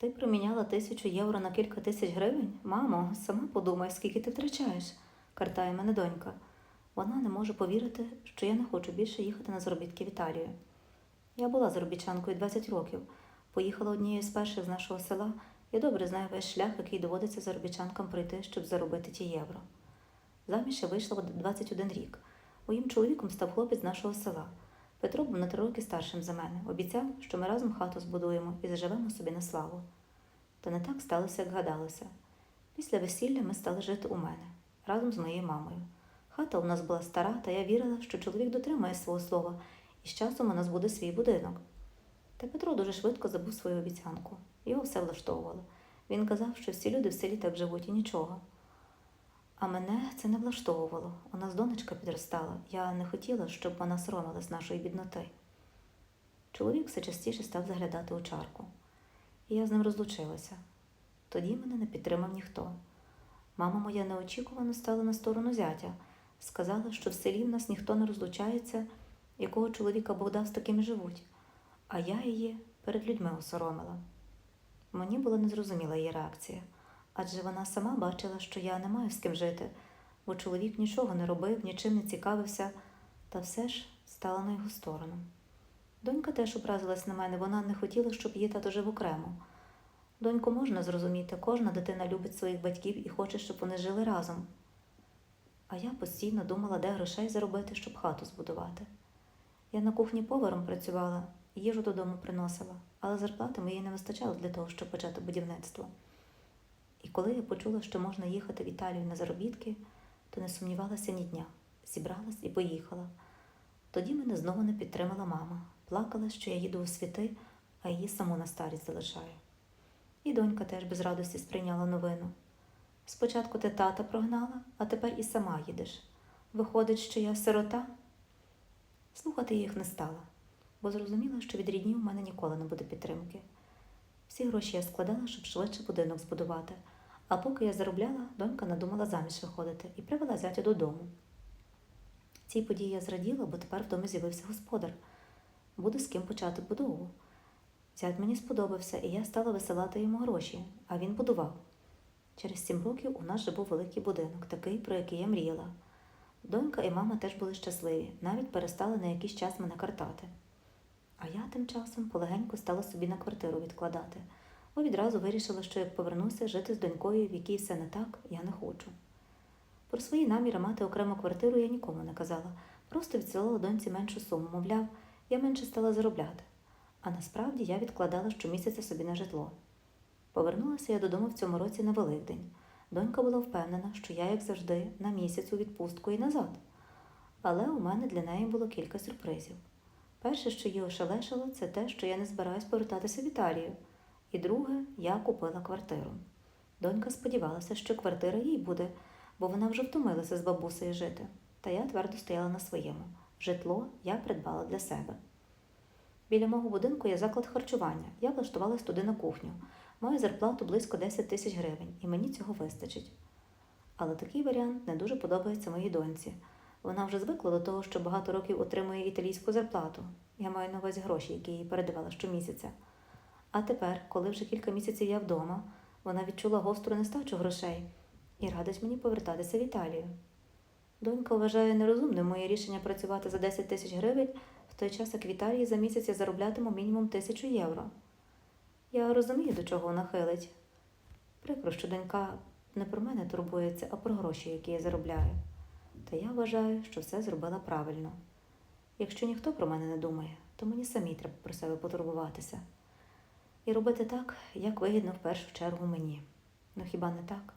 Ти проміняла тисячу євро на кілька тисяч гривень? Мамо, сама подумай, скільки ти втрачаєш, картає мене донька. Вона не може повірити, що я не хочу більше їхати на заробітки в Італію. Я була заробітчанкою 20 років. Поїхала однією з перших з нашого села. Я добре знаю весь шлях, який доводиться заробітчанкам пройти, щоб заробити ті євро. Заміж я вийшла в 21 рік. Моїм чоловіком став хлопець з нашого села. Петро був на три роки старшим за мене. Обіцяв, що ми разом хату збудуємо і заживемо собі на славу. Та не так сталося, як гадалося. Після весілля ми стали жити у мене разом з моєю мамою. Хата у нас була стара, та я вірила, що чоловік дотримає свого слова, і з часом у нас буде свій будинок. Та Петро дуже швидко забув свою обіцянку. Його все влаштовувало. Він казав, що всі люди в селі так живуть і нічого. А мене це не влаштовувало. У нас донечка підростала. Я не хотіла, щоб вона соромилась нашої бідноти. Чоловік все частіше став заглядати у чарку, і я з ним розлучилася. Тоді мене не підтримав ніхто. Мама моя неочікувано стала на сторону зятя, сказала, що в селі в нас ніхто не розлучається, якого чоловіка Бог дав, з такими живуть, а я її перед людьми осоромила. Мені була незрозуміла її реакція, адже вона сама бачила, що я не маю з ким жити, бо чоловік нічого не робив, нічим не цікавився, та все ж стала на його сторону. Донька теж образилась на мене, вона не хотіла, щоб її тато жив окремо. Доньку можна зрозуміти, кожна дитина любить своїх батьків і хоче, щоб вони жили разом. А я постійно думала, де грошей заробити, щоб хату збудувати. Я на кухні поваром працювала, їжу додому приносила, але зарплати моєї не вистачало для того, щоб почати будівництво. І коли я почула, що можна їхати в Італію на заробітки, то не сумнівалася ні дня, зібралась і поїхала. Тоді мене знову не підтримала мама, плакала, що я їду у світи, а її саму на старість залишаю. І донька теж без радості сприйняла новину. Спочатку ти тата прогнала, а тепер і сама їдеш. Виходить, що я сирота. Слухати їх не стала, бо зрозуміла, що від рідні в мене ніколи не буде підтримки. Всі гроші я складала, щоб швидше будинок збудувати, а поки я заробляла, донька надумала заміж виходити і привела зятя додому. Цій події я зраділа, бо тепер в домі з'явився господар. Буде з ким почати будову. Зять мені сподобався, і я стала висилати йому гроші, а він будував. Через сім років у нас же був великий будинок, такий, про який я мріяла. Донька і мама теж були щасливі, навіть перестали на якийсь час мене картати. Тим часом полегенько стала собі на квартиру відкладати, бо відразу вирішила, що як повернуся жити з донькою, в якій все не так, я не хочу. Про свої наміри мати окрему квартиру я нікому не казала, просто відсилала доньці меншу суму, мовляв, я менше стала заробляти. А насправді я відкладала щомісяця собі на житло. Повернулася я додому в цьому році на Великдень. Донька була впевнена, що я, як завжди, на місяць у відпустку і назад. Але у мене для неї було кілька сюрпризів. Перше, що її ошелешило, це те, що я не збираюсь повертатися в Італію. І друге, я купила квартиру. Донька сподівалася, що квартира їй буде, бо вона вже втомилася з бабусею жити. Та я твердо стояла на своєму. Житло я придбала для себе. Біля мого будинку є заклад харчування. Я влаштувалась туди на кухню. Маю зарплату близько 10 тисяч гривень, і мені цього вистачить. Але такий варіант не дуже подобається моїй доньці. Вона вже звикла до того, що багато років отримує італійську зарплату. Я маю на увазі гроші, які їй передавала щомісяця. А тепер, коли вже кілька місяців я вдома, вона відчула гостру нестачу грошей і радить мені повертатися в Італію. Донька вважає нерозумним моє рішення працювати за 10 тисяч гривень, в той час як в Італії за місяць я зароблятиму мінімум тисячу євро. Я розумію, до чого вона хилить. Прикро, що донька не про мене турбується, а про гроші, які я заробляю. Та я вважаю, що все зробила правильно. Якщо ніхто про мене не думає, то мені самі треба про себе потурбуватися. І робити так, як вигідно в першу чергу мені. Ну хіба не так?